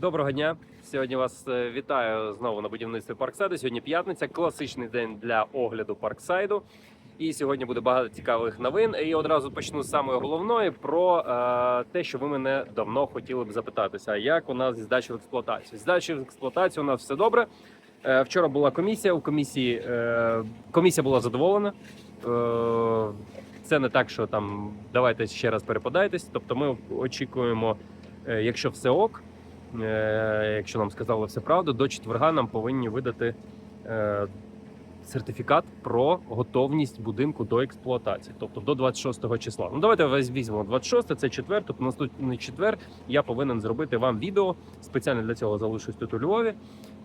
Доброго дня. Сьогодні вас е, вітаю знову на будівництві Парксайду. Сьогодні п'ятниця, класичний день для огляду Парксайду. І сьогодні буде багато цікавих новин. І одразу почну з самої головної про е, те, що ви мене давно хотіли б запитатися. Як у нас зі в експлуатацію? Здачі в експлуатацію у нас все добре. Е, вчора була комісія. У комісії е, комісія була задоволена. Е, це не так, що там давайте ще раз перепадайтесь. Тобто, ми очікуємо, е, якщо все ок. Е, якщо нам сказали все правду, до четверга нам повинні видати е, сертифікат про готовність будинку до експлуатації, тобто до 26 числа. Ну давайте візьмемо 26, це четвер, тобто наступний четвер я повинен зробити вам відео. Спеціально для цього залишусь тут у Львові.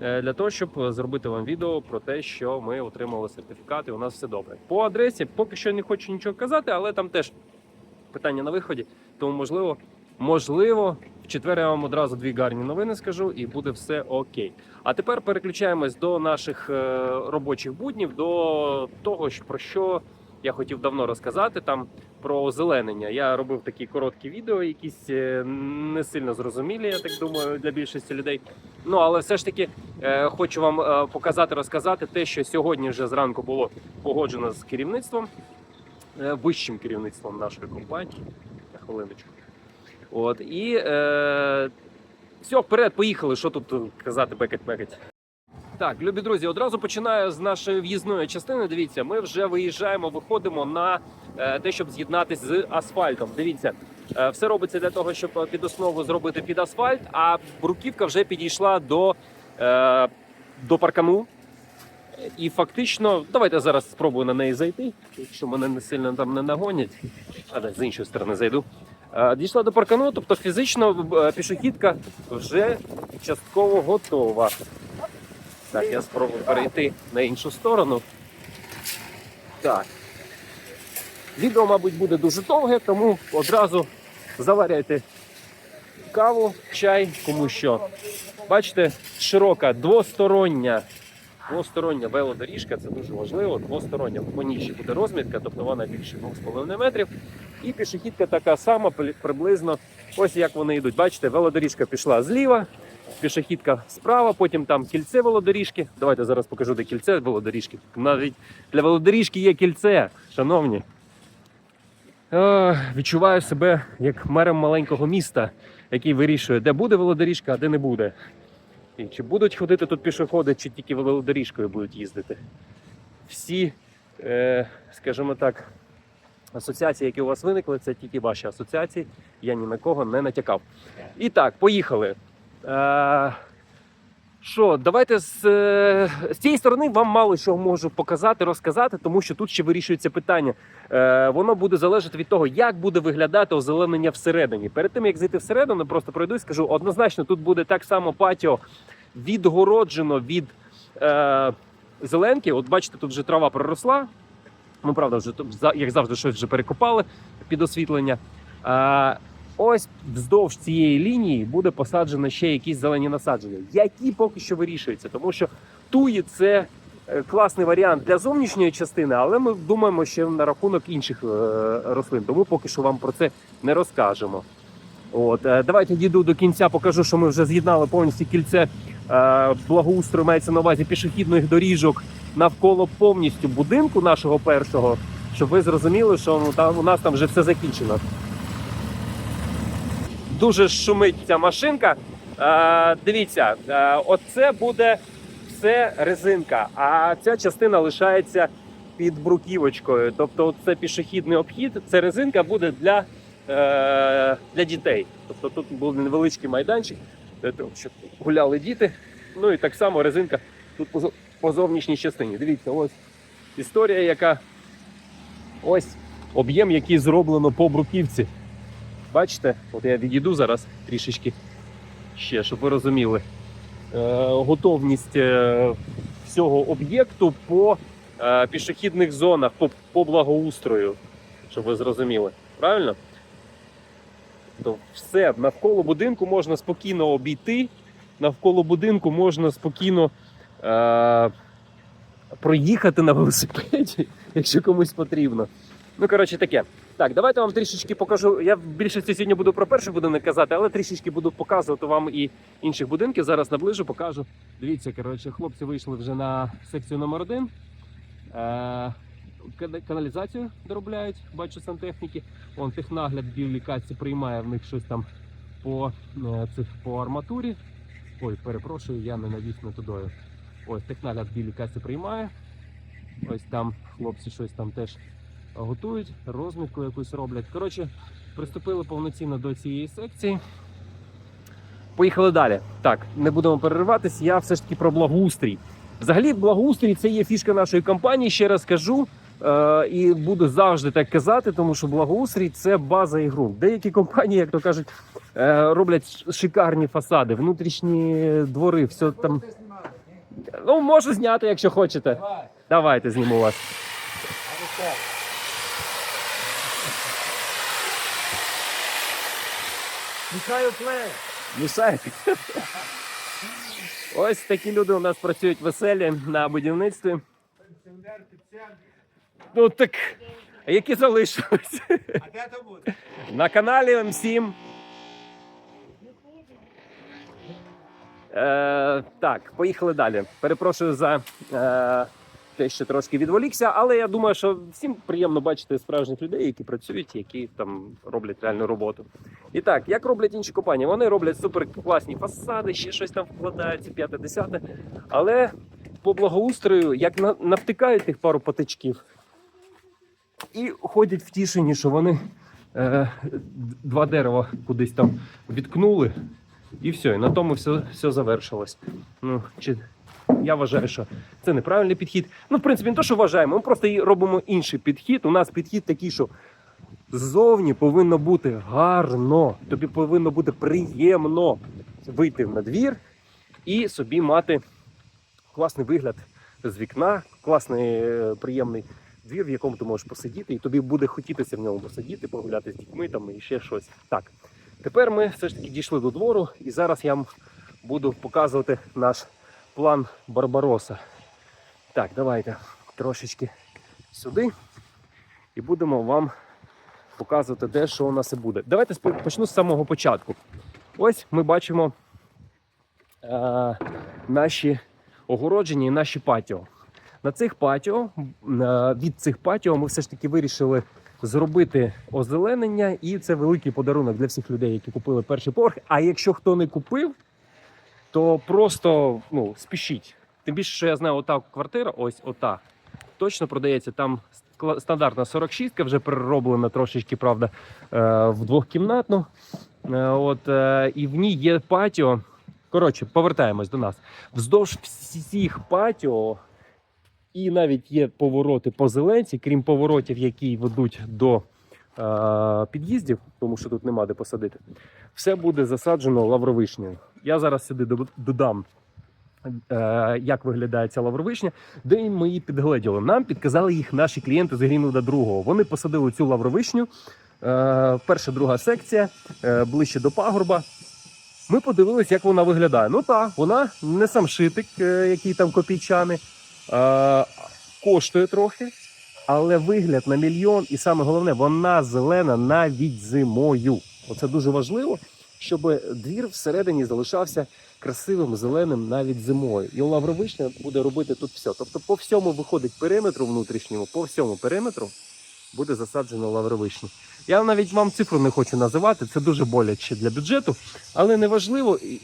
е, Для того щоб зробити вам відео про те, що ми отримали сертифікат, і у нас все добре. По адресі поки що не хочу нічого казати, але там теж питання на виході. Тому можливо, можливо, четвер я вам одразу дві гарні новини скажу, і буде все окей. А тепер переключаємось до наших е, робочих буднів, до того, про що я хотів давно розказати. Там про озеленення. Я робив такі короткі відео, якісь е, не сильно зрозумілі, я так думаю, для більшості людей. Ну але все ж таки е, хочу вам показати, розказати те, що сьогодні вже зранку було погоджено з керівництвом, вищим керівництвом нашої компанії. Хвилиночку. От і е, все, вперед, поїхали. Що тут казати, бекать-мекать. Так, любі друзі, одразу починаю з нашої в'їзної частини. Дивіться, ми вже виїжджаємо, виходимо на е, те, щоб з'єднатись з асфальтом. Дивіться, е, все робиться для того, щоб під основу зробити під асфальт, а бруківка вже підійшла до, е, до паркану. І фактично, давайте зараз спробую на неї зайти, якщо мене не сильно там не нагонять. А з іншої сторони зайду. Е, Дійшла до паркану, тобто фізично е, пішохідка вже частково готова. Так, я спробую перейти на іншу сторону. Так. Відео, мабуть, буде дуже довге, тому одразу заваряйте каву, чай, кому що. Бачите, широка двостороння. Двостороння велодоріжка, це дуже важливо. Двостороння по буде розмітка, тобто вона більше 2,5 метрів. І пішохідка така сама, приблизно ось як вони йдуть. Бачите, велодоріжка пішла зліва, пішохідка справа, потім там кільце велодоріжки. Давайте зараз покажу, де кільце велодоріжки. Навіть для велодоріжки є кільце, шановні. Е, відчуваю себе як мером маленького міста, який вирішує, де буде велодоріжка, а де не буде. І чи будуть ходити тут пішоходи, чи тільки велодоріжкою будуть їздити. Всі, е, скажімо так, асоціації, які у вас виникли, це тільки ваші асоціації. Я ні на кого не натякав. І так, поїхали. Е, що, давайте з, е, з цієї сторони вам мало що можу показати, розказати, тому що тут ще вирішується питання. Е, воно буде залежати від того, як буде виглядати озеленення всередині. Перед тим як зайти всередину, просто пройду і скажу, однозначно тут буде так само патіо відгороджено від е, зеленки. От бачите, тут вже трава проросла. Ну, правда, вже як завжди, щось вже перекопали під освітлення. Ось вздовж цієї лінії буде посаджено ще якісь зелені насадження, які поки що вирішуються, тому що туї це е, класний варіант для зовнішньої частини, але ми думаємо ще на рахунок інших е, рослин, тому поки що вам про це не розкажемо. От, е, давайте дійду до кінця, покажу, що ми вже з'єднали повністю кільце благоустрою, мається на увазі пішохідних доріжок навколо повністю будинку нашого першого, щоб ви зрозуміли, що ну, там, у нас там вже все закінчено. Дуже шумить ця машинка. Е, дивіться, е, оце буде все резинка, а ця частина лишається під бруківочкою. Тобто, це пішохідний обхід, це резинка буде для, е, для дітей. Тобто тут був невеличкий майданчик, для того, щоб гуляли діти. Ну і так само резинка тут по, зовнішній частині. Дивіться, ось історія, яка ось об'єм, який зроблено по бруківці. Бачите, от я відійду зараз трішечки ще, щоб ви розуміли. Е, готовність е, всього об'єкту по е, пішохідних зонах, по, по благоустрою, щоб ви зрозуміли. Правильно? То все навколо будинку можна спокійно обійти, навколо будинку можна спокійно е, проїхати на велосипеді, якщо комусь потрібно. Ну, коротше, таке. Так, давайте вам трішечки покажу. Я в більшості сьогодні буду про перший будинок казати, але трішечки буду показувати вам і інших будинків. Зараз наближу, покажу. Дивіться, коротше, хлопці вийшли вже на секцію номер один. Е, каналізацію доробляють, бачу сантехніки. Вон технагляд білій касці приймає в них щось там по, е, цих, по арматурі. Ой, перепрошую, я не навіс методою. Ось технагляд білій касці приймає. Ось там хлопці щось там теж готують, розмітку якусь роблять. Коротше, приступили повноцінно до цієї секції. Поїхали далі. Так, не будемо перериватись. Я все ж таки про благоустрій. Взагалі, благоустрій це є фішка нашої компанії. Ще раз кажу. Е, і буду завжди так казати, тому що благоустрій це база і ґрунт. Деякі компанії, як то кажуть, е, роблять шикарні фасади, внутрішні двори, все там. Ну, можу зняти, якщо хочете. Давайте зніму вас. Михайло Плей. Мішаєте? Ось такі люди у нас працюють веселі на будівництві. Пенсіонер. Ну так, які залишились А де то буде? на каналі М7. Е, так, поїхали далі. Перепрошую за е, те, що трошки відволікся, але я думаю, що всім приємно бачити справжніх людей, які працюють, які там роблять реальну роботу. І так, як роблять інші компанії? Вони роблять супер класні фасади, ще щось там вкладається, п'яте, десяте. Але по благоустрою, як навтикають тих пару патичків, і ходять втішені, що вони е, два дерева кудись там відкнули, і все, і на тому все, все завершилось. Ну, чи, я вважаю, що це неправильний підхід. Ну, в принципі, не то, що вважаємо, ми просто робимо інший підхід. У нас підхід такий, що ззовні повинно бути гарно, тобі повинно бути приємно вийти на двір і собі мати класний вигляд з вікна, класний е, приємний двір, в якому ти можеш посидіти, і тобі буде хотітися в ньому посидіти, погуляти з дітьми там і ще щось. Так, тепер ми все ж таки дійшли до двору, і зараз я вам буду показувати наш план Барбароса. Так, давайте трошечки сюди і будемо вам показувати, де що у нас і буде. Давайте почну з самого початку. Ось ми бачимо е, наші огородження і наші патіо. На цих патіо, е, від цих патіо ми все ж таки вирішили зробити озеленення, і це великий подарунок для всіх людей, які купили перший поверх. А якщо хто не купив, то просто ну, спішіть. Тим більше, що я знаю, ота квартира, ось ота, точно продається там стандартна 46 вже перероблена трошечки, правда, е, в двохкімнатну. Е, От, е, і в ній є патіо. Коротше, повертаємось до нас. Вздовж всіх патіо і навіть є повороти по зеленці, крім поворотів, які ведуть до е, під'їздів, тому що тут нема де посадити. Все буде засаджено лавровишнею. Я зараз сюди додам, е, як виглядає ця лавровишня, де ми її підгледіли. Нам підказали їх наші клієнти з Грінвуда другого. Вони посадили цю лавровишню. Е, перша, друга секція, е, ближче до пагорба. Ми подивилися, як вона виглядає. Ну так, вона не сам шитик, який там копійчани, коштує трохи, але вигляд на мільйон, і саме головне, вона зелена навіть зимою. Оце дуже важливо, щоб двір всередині залишався красивим, зеленим навіть зимою. І лавровишня буде робити тут все. Тобто, по всьому виходить периметру внутрішньому, по всьому периметру буде засаджено лавровишні. Я навіть вам цифру не хочу називати, це дуже боляче для бюджету, але не важливо. І- і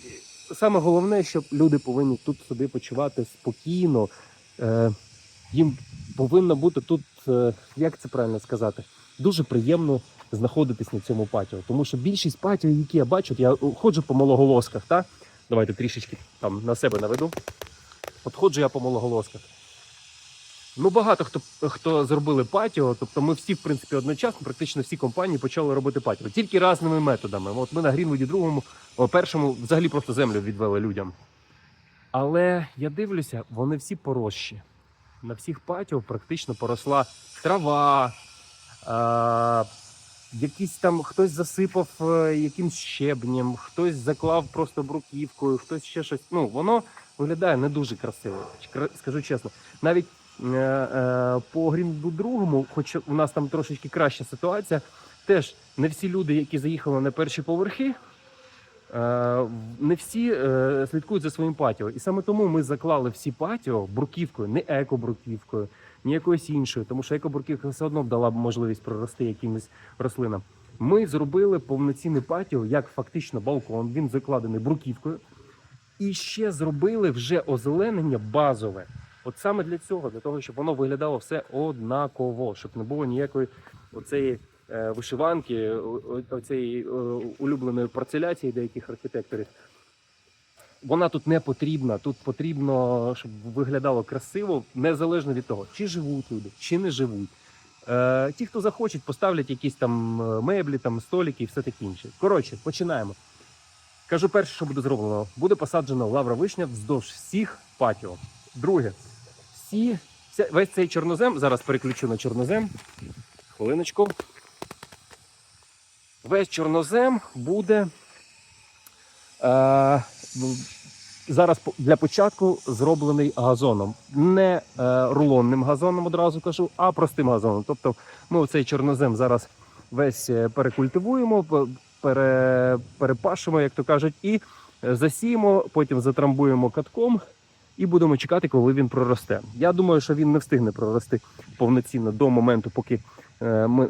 Саме головне, щоб люди повинні тут собі почувати спокійно. Е, їм повинно бути тут, е, як це правильно сказати, дуже приємно знаходитись на цьому патіо. Тому що більшість патіо, які я бачу, я ходжу по малоголосках, так? Давайте трішечки там на себе наведу. От ходжу я по малоголосках. Ну, багато хто хто зробили патіо, тобто ми всі, в принципі, одночасно, практично всі компанії почали робити патіо. Тільки різними методами. От ми на Грінвуді другому, першому взагалі просто землю відвели людям. Але я дивлюся, вони всі поросші. На всіх патіо практично поросла трава, а, якісь там хтось засипав е, якимсь щебнем, хтось заклав просто бруківкою, хтось ще щось. Ну, воно виглядає не дуже красиво. Скажу чесно. Навіть е, е, по Грінду другому, хоч у нас там трошечки краща ситуація, теж не всі люди, які заїхали на перші поверхи, не всі слідкують за своїм патіо. І саме тому ми заклали всі патіо бруківкою, не екобруківкою, ні якоюсь іншою, тому що екобруківка все одно б дала б можливість прорости якимось рослинам. Ми зробили повноцінний патіо, як фактично балкон. Він закладений бруківкою. І ще зробили вже озеленення базове. От саме для цього, для того, щоб воно виглядало все однаково, щоб не було ніякої оцеї е, вишиванки, оцеї е, улюбленої парцеляції деяких архітекторів. Вона тут не потрібна. Тут потрібно, щоб виглядало красиво, незалежно від того, чи живуть люди, чи не живуть. Е, ті, хто захочуть, поставлять якісь там е, меблі, там столики і все таке інше. Коротше, починаємо. Кажу перше, що буде зроблено. Буде посаджена лавра вишня вздовж всіх патіо. Друге, всі, весь цей чорнозем, зараз переключу на чорнозем. Хвилиночку. Весь чорнозем буде е, зараз для початку зроблений газоном. Не е, рулонним газоном одразу кажу, а простим газоном. Тобто ми цей чорнозем зараз весь е, перекультивуємо, пере, перепашемо, як то кажуть, і е, засіємо, потім затрамбуємо катком і будемо чекати, коли він проросте. Я думаю, що він не встигне прорости повноцінно до моменту, поки ми,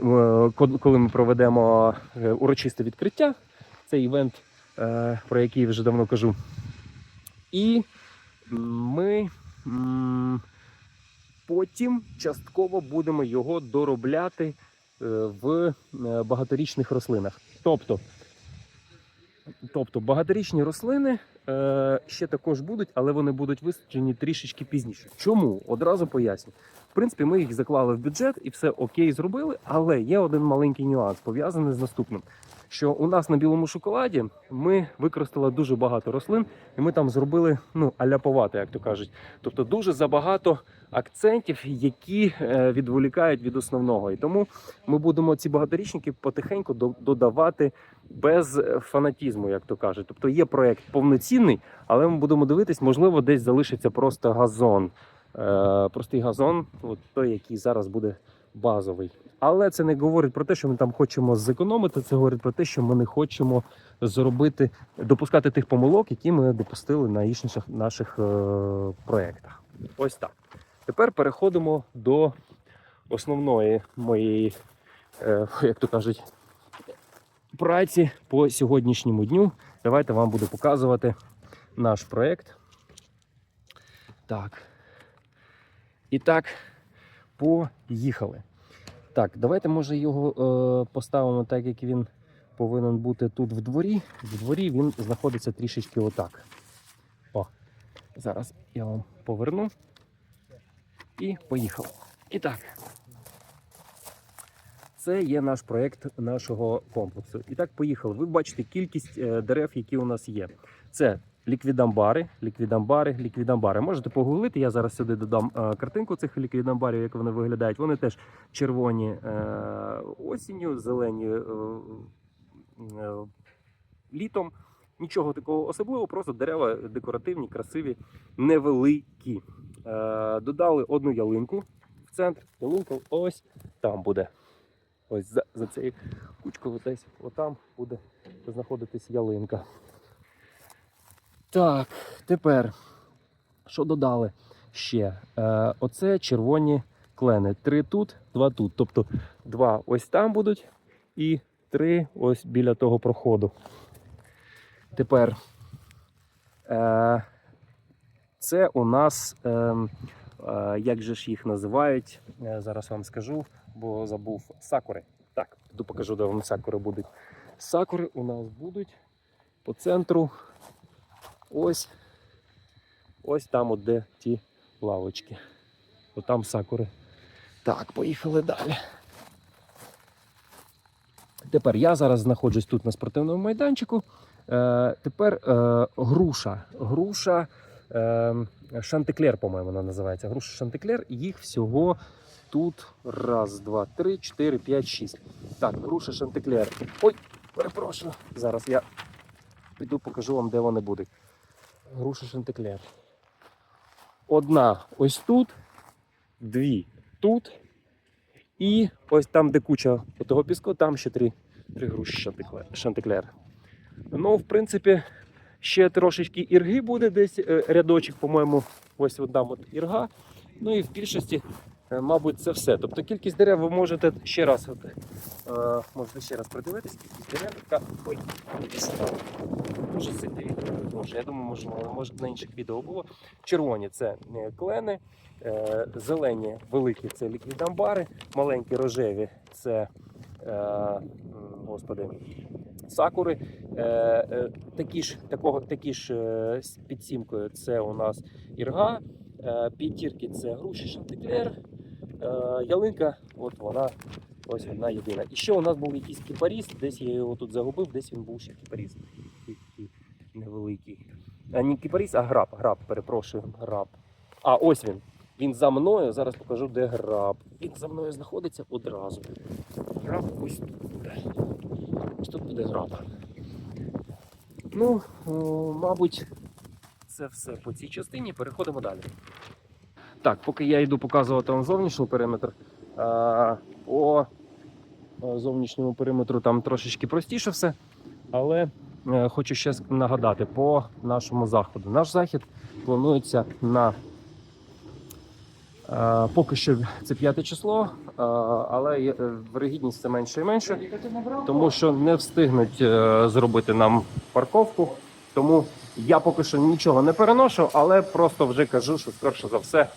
коли ми проведемо урочисте відкриття. Цей івент, про який вже давно кажу. І ми потім частково будемо його доробляти е, в е, багаторічних рослинах. Тобто, тобто багаторічні рослини е, ще також будуть, але вони будуть висаджені трішечки пізніше. Чому? Одразу поясню. В принципі, ми їх заклали в бюджет і все окей зробили, але є один маленький нюанс пов'язаний з наступним. Що у нас на білому шоколаді ми використали дуже багато рослин, і ми там зробили ну аляповато, як то кажуть. Тобто дуже забагато акцентів, які е, відволікають від основного. І тому ми будемо ці багаторічники потихеньку до- додавати без е, фанатізму, як то кажуть. Тобто є проект повноцінний, але ми будемо дивитись, можливо, десь залишиться просто газон. Е, простий газон, от той, який зараз буде базовий. Але це не говорить про те, що ми там хочемо зекономити. Це говорить про те, що ми не хочемо зробити, допускати тих помилок, які ми допустили на інших наших е, проєктах. Ось так. Тепер переходимо до основної моєї, е, як то кажуть, праці по сьогоднішньому дню. Давайте вам буду показувати наш проєкт. Так. І так, поїхали. Так, давайте, може, його е, поставимо так, як він повинен бути тут в дворі. В дворі він знаходиться трішечки отак. О, зараз я вам поверну. І поїхали. І так. Це є наш проєкт нашого комплексу. І так, поїхали. Ви бачите кількість е, дерев, які у нас є. Це ліквідамбари, ліквідамбари, ліквідамбари. Можете погуглити. Я зараз сюди додам е, картинку цих ліквідамбарів, як вони виглядають. Вони теж червоні е, осінню, зелені е, літом. Нічого такого особливого, просто дерева декоративні, красиві, невеликі. Додали одну ялинку в центр. Ялинка ось там буде. Ось за, за цією кучкою десь отам буде знаходитись ялинка. Так, тепер що додали ще? Е, оце червоні клени. Три тут, два тут. Тобто два ось там будуть і три ось біля того проходу. Тепер е, це у нас, е, е, як же ж їх називають, е, зараз вам скажу, бо забув сакури. Так, піду покажу, де вони сакури будуть. Сакури у нас будуть по центру. Ось. Ось там, от де ті лавочки. Отам сакури. Так, поїхали далі. Тепер я зараз знаходжусь тут на спортивному майданчику. Е, тепер е, груша. Груша е, Шантеклер, по-моєму, вона називається. Груша Шантеклер. Їх всього тут раз, два, три, чотири, п'ять, шість. Так, груша Шантеклер. Ой, перепрошую. Зараз я піду покажу вам, де вони будуть. Груша Шантеклер. Одна ось тут, дві тут. І ось там, де куча того піску, там ще три, три груші шантиклер. Ну, в принципі, ще трошечки ірги буде десь е, рядочок, по-моєму, ось от там от ірга. Ну і в більшості, е, мабуть, це все. Тобто кількість дерев ви можете ще раз, от, е, можете ще раз придивитись, кількість дерев, ой, дуже вітер. Дуже. Я думаю, може, може на інших відео було. Червоні це е, клени, е, зелені великі це ліквідамбари, маленькі рожеві це е, господи, сакури. Такі ж, такого, такі ж під це у нас ірга, п'ятірки це груші шантиклер, ялинка, от вона. Ось одна єдина. І ще у нас був якийсь кіпаріс, десь я його тут загубив, десь він був ще кіпаріс. Невеликий. А не кіпаріс, а граб. Граб, перепрошую, граб. А ось він. Він за мною. Зараз покажу, де граб. Він за мною знаходиться одразу. Граб ось тут буде. Ось тут буде граб. Ну, о, мабуть, це все по цій частині. Переходимо далі. Так, поки я йду показувати вам зовнішній периметр. А, по зовнішньому периметру там трошечки простіше все. Але хочу ще нагадати по нашому заходу. Наш захід планується на е, поки що це п'яте число, е, але е, вирогідність це менше і менше, тому що не встигнуть е, зробити нам парковку. Тому я поки що нічого не переношу, але просто вже кажу, що скорше за все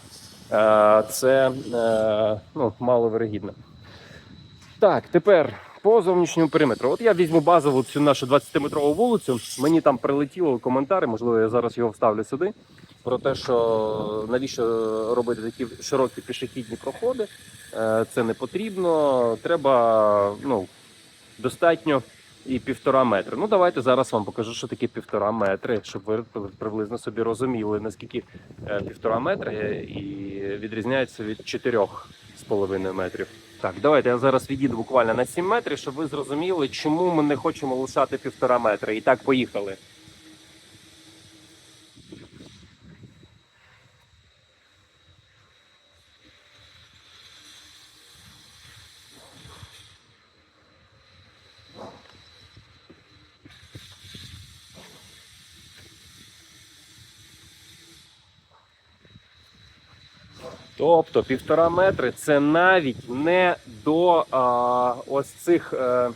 е, це е, ну, маловирогідно. Так, тепер по зовнішньому периметру. От я візьму базову цю нашу 20-метрову вулицю. Мені там прилетіло коментарі, можливо, я зараз його вставлю сюди. Про те, що навіщо робити такі широкі пішохідні проходи, Е, це не потрібно. Треба ну, достатньо і півтора метри. Ну, давайте зараз вам покажу, що таке півтора метри, щоб ви приблизно собі розуміли, наскільки е, півтора метри і відрізняється від чотирьох з половиною метрів. Так, давайте я зараз відійду буквально на 7 метрів, щоб ви зрозуміли, чому ми не хочемо лишати півтора метра. І так, поїхали. Тобто півтора метри це навіть не до а, ось цих е,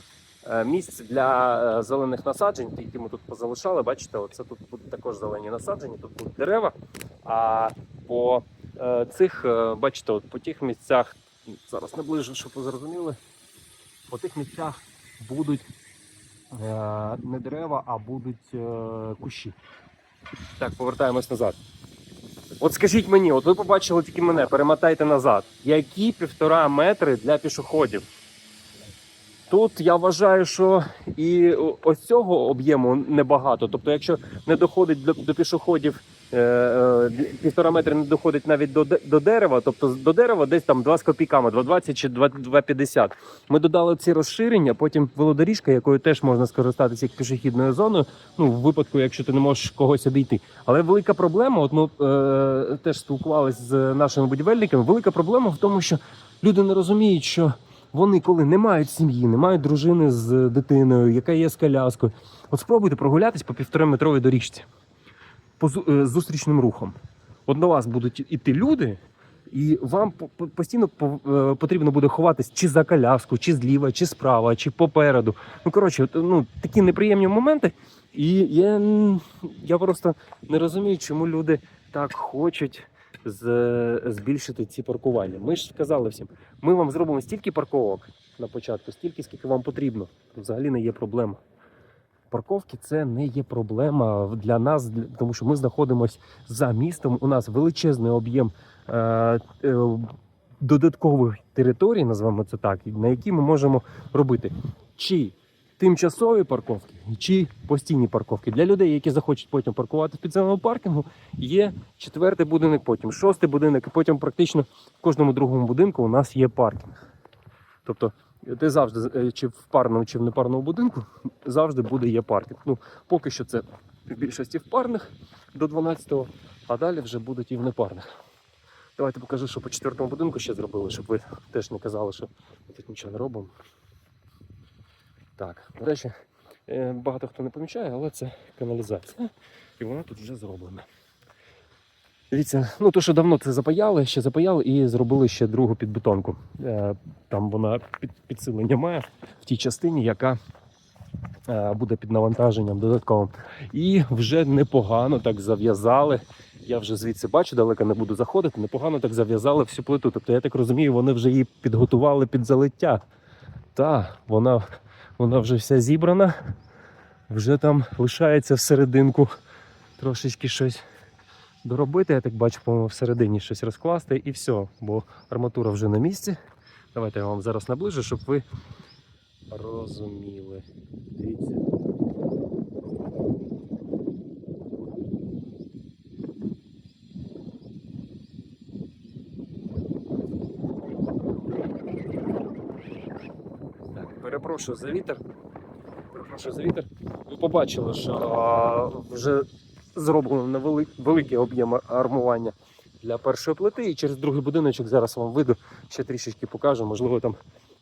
е, місць для е, зелених насаджень, які ми тут позалишали. Бачите, оце тут також зелені насадження, тут будуть дерева. А по цих, бачите, от по тих місцях, зараз наближу, щоб ви зрозуміли, по тих місцях будуть не дерева, а будуть кущі. Так, повертаємось назад. От скажіть мені, от ви побачили тільки мене, перемотайте назад. Які півтора метри для пішоходів? Тут я вважаю, що і ось цього об'єму небагато. Тобто, якщо не доходить до, до пішоходів півтора метри не доходить навіть до, до дерева, тобто до дерева десь там 2 з копійками, 2,20 чи 2 2,50. Ми додали ці розширення, потім велодоріжка, якою теж можна скористатися як пішохідною зоною, ну в випадку, якщо ти не можеш когось обійти. Але велика проблема, от ми е, теж спілкувалися з нашими будівельниками. Велика проблема в тому, що люди не розуміють, що вони, коли не мають сім'ї, не мають дружини з дитиною, яка є з коляскою. От спробуйте прогулятись по півтораметровій доріжці е, зустрічним рухом. От до вас будуть іти люди, і вам по- по- постійно е, потрібно буде ховатись чи за коляску, чи зліва, чи справа, чи попереду. Ну коротше, ну такі неприємні моменти. І я, я просто не розумію, чому люди так хочуть з, збільшити ці паркування. Ми ж сказали всім, ми вам зробимо стільки парковок на початку, стільки, скільки вам потрібно. Взагалі не є проблема. Парковки це не є проблема для нас, тому що ми знаходимося за містом. У нас величезний об'єм е, е, додаткових територій, назвемо це так, на які ми можемо робити чи тимчасові парковки, чи постійні парковки. Для людей, які захочуть потім паркувати в підземному паркінгу, є четвертий будинок, потім шостий будинок, і потім практично в кожному другому будинку у нас є паркінг. Тобто ти завжди, е, чи в парному, чи в непарному будинку, завжди буде є паркінг. Ну, поки що це в більшості в парних до 12-го, а далі вже будуть і в непарних. Давайте покажу, що по четвертому будинку ще зробили, щоб ви теж не казали, що ми тут нічого не робимо. Так, до речі, е, багато хто не помічає, але це каналізація. І вона тут вже зроблена. Дивіться, ну то, що давно це запаяли, ще запаяли і зробили ще другу підбетонку. Е, Там вона під, підсилення має в тій частині, яка е, буде під навантаженням додатковим. І вже непогано так зав'язали. Я вже звідси бачу, далеко не буду заходити. Непогано так зав'язали всю плиту. Тобто, я так розумію, вони вже її підготували під залиття. Та вона, вона вже вся зібрана, вже там лишається всерединку трошечки щось доробити. Я так бачу, по-моєму, всередині щось розкласти і все, бо арматура вже на місці. Давайте я вам зараз наближу, щоб ви розуміли. Дивіться. Перепрошую за вітер. Перепрошую за вітер. Ви побачили, що вже зроблено на вели- великий об'єм армування для першої плити. І через другий будиночок зараз вам виду ще трішечки покажу. Можливо, там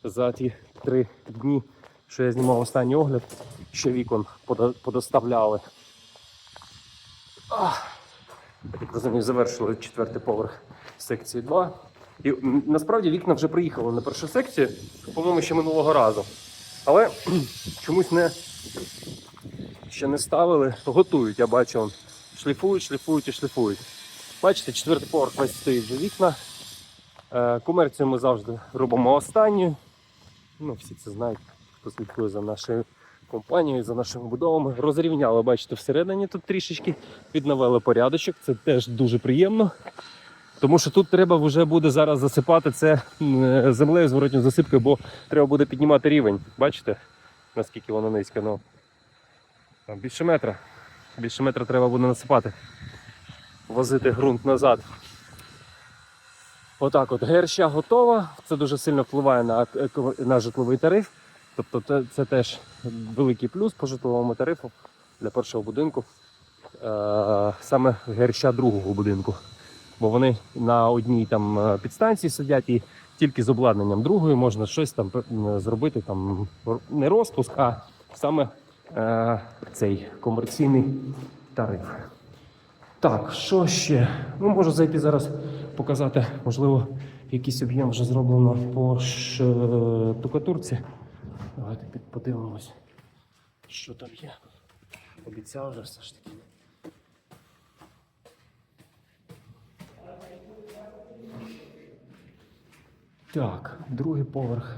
за ті три дні, що я знімав останній огляд, ще вікон подоставляли. Я так розумію, завершили четвертий поверх секції 2. І насправді вікна вже приїхали на першу секцію, по-моєму, ще минулого разу. Але чомусь не ще не ставили, готують, я бачу. Шліфують, шліфують і шліфують. Бачите, четвертий поверх весь стоїть вже вікна. Е, комерцію ми завжди робимо останню. Ну, всі це знають, хто слідкує за нашою компанією, за нашими будовами. Розрівняли, бачите, всередині тут трішечки відновили порядочок. Це теж дуже приємно. Тому що тут треба вже буде зараз засипати це е, землею зворотньою засипкою, бо треба буде піднімати рівень. Бачите, наскільки воно низько? Ну, там більше метра. Більше метра треба буде насипати. Возити ґрунт назад. Отак от герща готова. Це дуже сильно впливає на, на житловий тариф. Тобто це, це теж великий плюс по житловому тарифу для першого будинку. Е, саме герща другого будинку. Бо вони на одній там е, підстанції сидять і тільки з обладнанням другої можна щось там зробити, там не розпуск, а саме е, цей комерційний тариф. Так, що ще? Ну, можу зайти зараз показати, можливо, якийсь об'єм вже зроблено по штукатурці. Давайте подивимось, що там є. Обіцяв вже все ж таки. Так, другий поверх.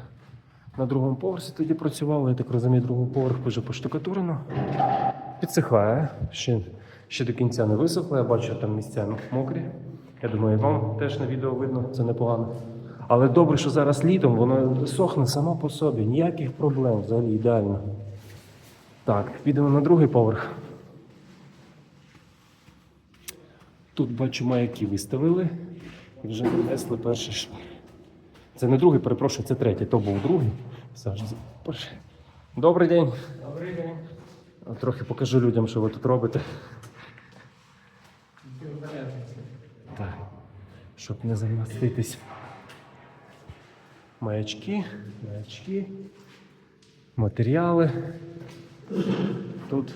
На другому поверсі тоді працювали, я так розумію, другий поверх вже поштукатурено. Підсихає. Ще, ще до кінця не висохло. Я бачу там місця мокрі. Я думаю, вам теж на відео видно, це непогано. Але добре, що зараз літом воно сохне само по собі, ніяких проблем взагалі ідеально. Так, підемо на другий поверх. Тут бачу маяки виставили і вже принесли перший шар. Це не другий, перепрошую, це третій. То був другий. Завжди. Добрий день. Добрий день. Трохи покажу людям, що ви тут робите. Так. Щоб не замаститись. Маячки, маячки, матеріали. Тут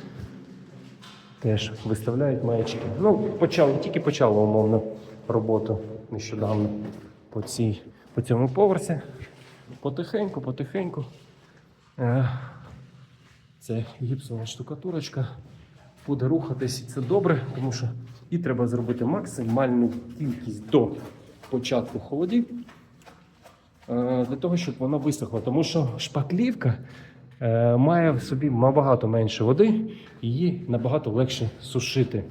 теж виставляють маячки. Ну, почали, тільки почали умовно роботу нещодавно по, цій, по цьому поверсі. Потихеньку, потихеньку. Е, це гіпсова штукатурочка. Буде рухатись, і це добре, тому що і треба зробити максимальну кількість до початку холодів е, для того, щоб вона висохла. Тому що шпаклівка е, має в собі набагато менше води, її набагато легше сушити.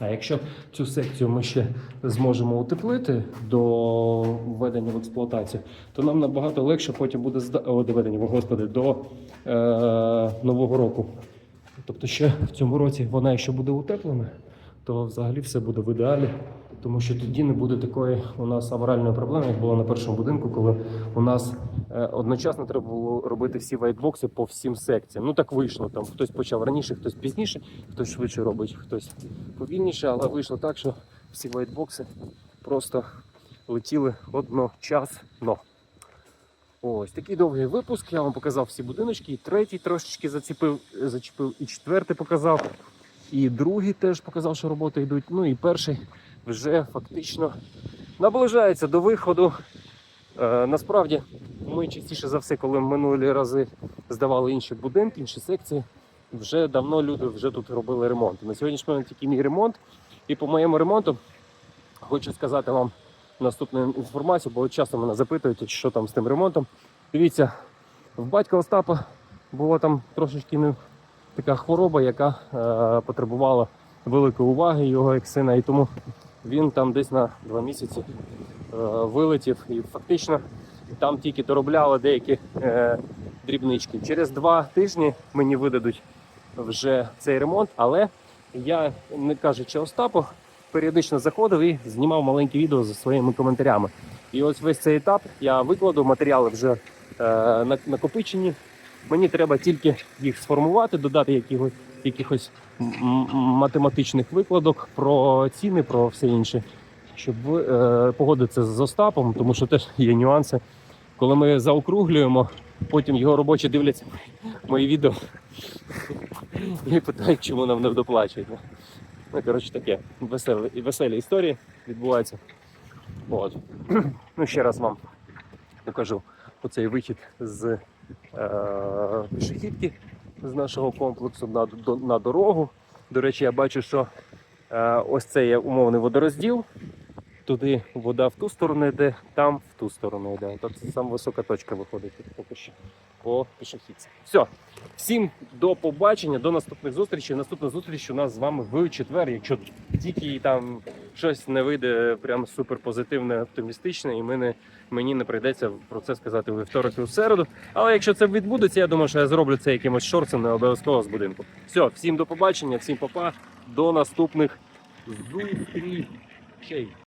А якщо цю секцію ми ще зможемо утеплити до введення в експлуатацію, то нам набагато легше потім буде зда... О, доведення, о, господи, до е... нового року. Тобто ще в цьому році вона, якщо буде утеплена, то взагалі все буде в ідеалі, тому що тоді не буде такої у нас аваральної проблеми, як було на першому будинку, коли у нас одночасно треба було робити всі вайтбокси по всім секціям. Ну так вийшло. Там хтось почав раніше, хтось пізніше, хтось швидше робить, хтось повільніше, але вийшло так, що всі вайтбокси просто летіли одночасно. Ось такий довгий випуск. Я вам показав всі будиночки. І третій трошечки заціпив, зачепив, і четвертий показав. І другий теж показав, що роботи йдуть. Ну і перший вже фактично наближається до виходу. Е, насправді, ми частіше за все, коли минулі рази здавали інші будинки, інші секції, вже давно люди вже тут робили ремонт. На сьогоднішній момент тільки мій ремонт. І по моєму ремонту хочу сказати вам наступну інформацію, бо часто мене запитують, що там з тим ремонтом. Дивіться, в батька Остапа була там трошечки не така хвороба, яка е, потребувала великої уваги його як сина, і тому він там десь на два місяці вилетів і фактично там тільки доробляли деякі е, дрібнички. Через два тижні мені видадуть вже цей ремонт, але я, не кажучи Остапу, періодично заходив і знімав маленькі відео зі своїми коментарями. І ось весь цей етап я викладу, матеріали вже е, накопичені. Мені треба тільки їх сформувати, додати якихось, якихось математичних викладок про ціни, про все інше, щоб е, погодитися з Остапом, тому що теж є нюанси. Коли ми заокруглюємо, потім його робочі дивляться мої відео і питають, чому нам не доплачують. Ну, коротше, таке веселі, веселі історії відбуваються. От. Ну, ще раз вам покажу оцей вихід з е, пішохідки з нашого комплексу на, до, на дорогу. До речі, я бачу, що е, ось це є умовний водорозділ. Туди вода в ту сторону йде, там в ту сторону йде. Тобто саме висока точка виходить поки що по пішохідці. Все, всім до побачення, до наступних зустрічей. Наступна зустріч у нас з вами в четвер. Якщо тільки там щось не вийде прям супер позитивне, оптимістичне, і мене, мені не прийдеться про це сказати у вівторок і у середу. Але якщо це відбудеться, я думаю, що я зроблю це якимось шорцем, не обов'язково з будинку. Все, всім до побачення, всім папа, до наступних зустрічей.